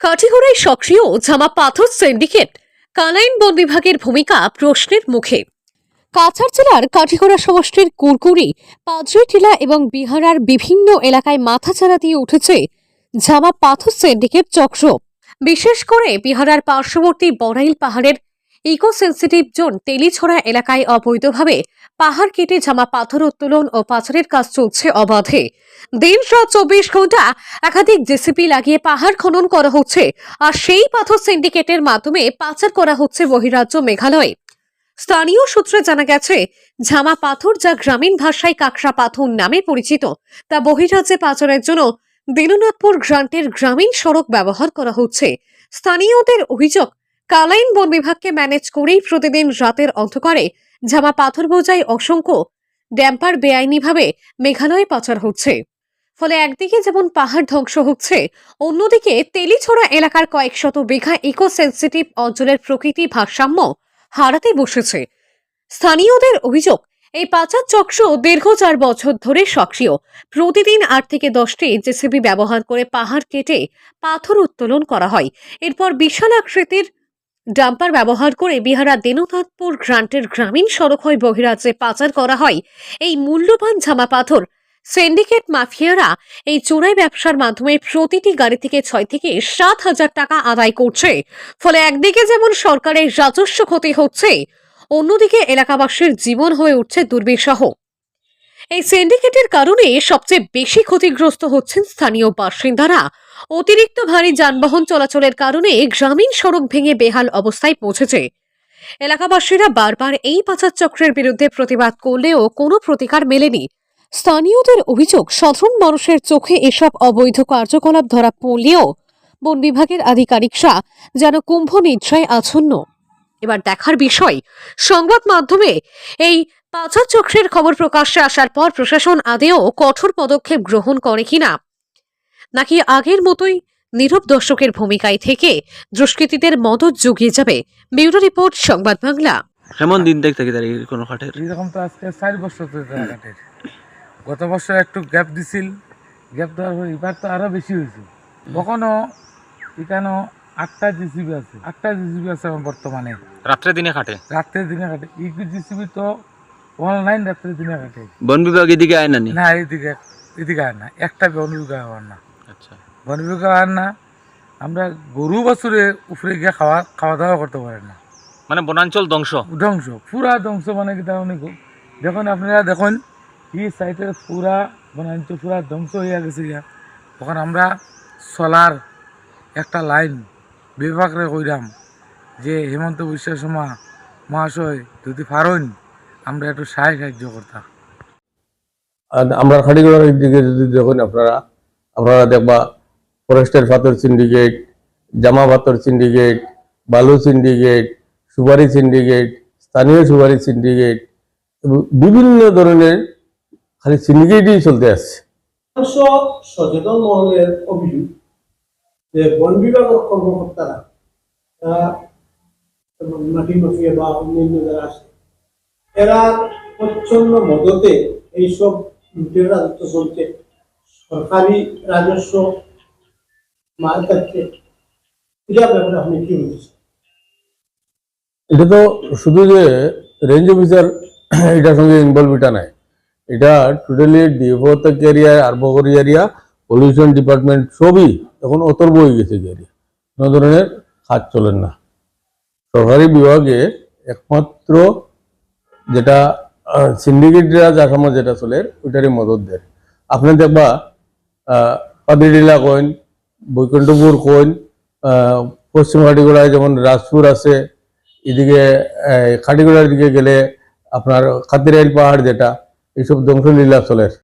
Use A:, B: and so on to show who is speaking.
A: কাঠিগড়ায় সক্রিয় জামা পাথর সিন্ডিকেট কালাইন বন বিভাগের ভূমিকা প্রশ্নের মুখে। কাছাড় জেলার কাঠিগড়া সমষ্টির কুরকুরি পাজরিটিলা এবং বিহারার বিভিন্ন এলাকায় মাথা মাথাচাড়া দিয়ে উঠেছে ঝামা পাথর সিন্ডিকেট চক্র। বিশেষ করে বিহারার পার্শ্ববর্তী বড়াইল পাহাড়ের ইকো সেন্সিটিভ জোন তেলিছড়া এলাকায় অবৈধভাবে পাহাড় কেটে ঝামা পাথর উত্তোলন ও পাথরের কাজ চলছে অবাধে। দিন রাত চব্বিশ ঘণ্টা একাধিক জেসিপি লাগিয়ে পাহাড় খনন করা হচ্ছে, আর সেই পাথর সিন্ডিকেটের মাধ্যমে পাচার করা হচ্ছে বহিরাজ্য মেঘালয়ে। স্থানীয় সূত্রে জানা গেছে, ঝামা পাথর যা গ্রামীণ ভাষায় কাকড়া পাথর নামে পরিচিত, তা বহিরাজ্যে পাচারের জন্য দিননাথপুর গ্রান্টের গ্রামীণ সড়ক ব্যবহার করা হচ্ছে। স্থানীয়দের অভিযোগ কালাইন বন বিভাগকে ম্যানেজ করেই প্রতিদিন রাতের অন্ধকারে ঝামা পাথর বোঝাই অসংখ্য ড্যাম্পার বেআইনিভাবে মেঘালয়ে পাচার হচ্ছে। ফলে একদিকে যেমন পাহাড় ধ্বংস হচ্ছে, অন্যদিকে তেলিছড়া এলাকার কয়েক শত বিঘা ইকো সেন্সিটিভ অঞ্চলের প্রকৃতি ভারসাম্য হারাতে বসেছে। স্থানীয়দের অভিযোগ, এই পাচার চক্র দীর্ঘ চার বছর ধরে সক্রিয়। প্রতিদিন আট থেকে দশটি জেসিবি ব্যবহার করে পাহাড় কেটে পাথর উত্তোলন করা হয়। এরপর বিশাল আকৃতির ডাম্পার ব্যবহার করে বিহারা দেননাথপুর গ্রান্টের গ্রামীণ সড়ক হয়ে বহিরাজ্যে পাচার করা হয়। এই মূল্যবান ঝামা পাথর সিন্ডিকেট মাফিয়ারা এই চোরাই ব্যবসার মাধ্যমে প্রতিটি গাড়ি থেকে ছয় থেকে সাত হাজার টাকা আদায় করছে। ফলে একদিকে যেমন সরকারের রাজস্ব ক্ষতি হচ্ছে, অন্যদিকে এলাকাবাসীর জীবন হয়ে উঠছে দুর্বিষহ। এই সিন্ডিকেটের কারণে সবচেয়ে বেশি ক্ষতিগ্রস্ত হচ্ছেন স্থানীয় বাসিন্দারা। অতিরিক্ত ভারী যানবাহন চলাচলের কারণে গ্রামীণ সড়ক ভেঙে বেহাল অবস্থায় পৌঁছেছে। এলাকাবাসীরা বারবার এই পাচার চক্রের বিরুদ্ধে প্রতিবাদ করলেও কোনো প্রতিকার মেলেনি। স্থানীয়দের অভিযোগ, সাধারণ মানুষের চোখে এসব অবৈধ কার্যকলাপ ধরা পড়লেও বন বিভাগের আধিকারিকরা যেন কুম্ভ নিদ্রায় আচ্ছন্ন। এবার দেখার বিষয়, সংবাদ মাধ্যমে এই পাচার চক্রের খবর প্রকাশ্যে আসার পর প্রশাসন আদেও কঠোর পদক্ষেপ গ্রহণ করে কিনা? নাকি আগের মতোই নীরব দর্শকের ভূমিকায় থেকে দুষ্কৃতীদের মদত জুগিয়ে যাবে? ব্যুরো রিপোর্ট সংবাদ বাংলা।
B: কেমন দিন দেখতে কি দাঁড়িয়ে কোনো খাটের
C: এরকম তো আজকে চার বছর তো কাটের গত বছর একটু গ্যাপ দিছিল। গ্যাপ দেওয়ার পর এবার তো আরও বেশি হয়েছে। কখনো এখানে আটটা জিসিবি আছে। আটটা জিসিবি আছে আমার বর্তমানে।
B: রাত্রে দিনে খাটে।
C: রাত্রে দিনে কাটে ইকু জিসিবি তো অনলাইন রাত্রে দিনে কাটে।
B: বন বিভাগ এদিকে আয় নানি
C: না? এইদিকে এদিকে আর না। একটা বন বিভাগ হওয়ার না।
B: আচ্ছা।
C: বন বিভাগ আর না আমরা গরু বছরে উপরে গিয়ে খাওয়া খাওয়া দাওয়া করতে পারেন না।
B: মানে বনাঞ্চল ধ্বংস?
C: ধ্বংস পুরা ধ্বংস মানে কি তার অনেক যখন আপনারা দেখুন এই সাইটের পুরা বনাঞ্চল পুরা ধ্বংস হয়ে গেছে গিয়া তখন আমরা সোলার একটা লাইন বিভাগরে কইরাম যে হেমন্ত বিশ্ব শর্মা মহাশয় যদি পারেন আমরা একটু সাহায্য সাহায্য করতাম।
D: আর আমরা খাটিগড়ার দিকে যদি দেখুন আপনারা আপনারা দেখবা ফরেস্টের পাথর সিন্ডিকেট জামা পাথর সিন্ডিকেট বালু সিন্ডিকেট সুপারি সিন্ডিকেট স্থানীয় সুপারি সিন্ডিকেট বিভিন্ন ধরনের খালি সিন্ডিকেটই চলতে আসছে।
E: সচেতন মহলের অভিযোগ যে বন বিভাগের কর্মকর্তারা মাটি মাফিয়া বা অন্যান্য যারা আছে এরা প্রচ্ছন্ন মদতে এইসব লুটের রাজত্ব চলছে সরকারি রাজস্ব মার কাছে এটার ব্যাপারে আপনি কি বলছেন?
D: এটা তো শুধু যে রেঞ্জ অফিসার এটার সঙ্গে ইনভলভ এটা নাই। এটা টোটালি ডিএফও থেকে এরিয়া আরবগরি এরিয়া পলিউশন ডিপার্টমেন্ট সবই এখন অতর্ব হয়ে গেছে এরিয়া কোনো ধরনের কাজ চলেন না। সরকারি বিভাগে একমাত্র যেটা সিন্ডিকেটরা সময় যেটা চলে ওইটারই মদত দেয়। আপনি দেখবা পাদিডিলা কইন বৈকুণ্ঠপুর কইন পশ্চিম খাটিগড়ায় যেমন রাজপুর আছে এদিকে আহ, দিকে গেলে আপনার খাতিরাইল পাহাড় যেটা এইসব ধ্বংসলীলা চলে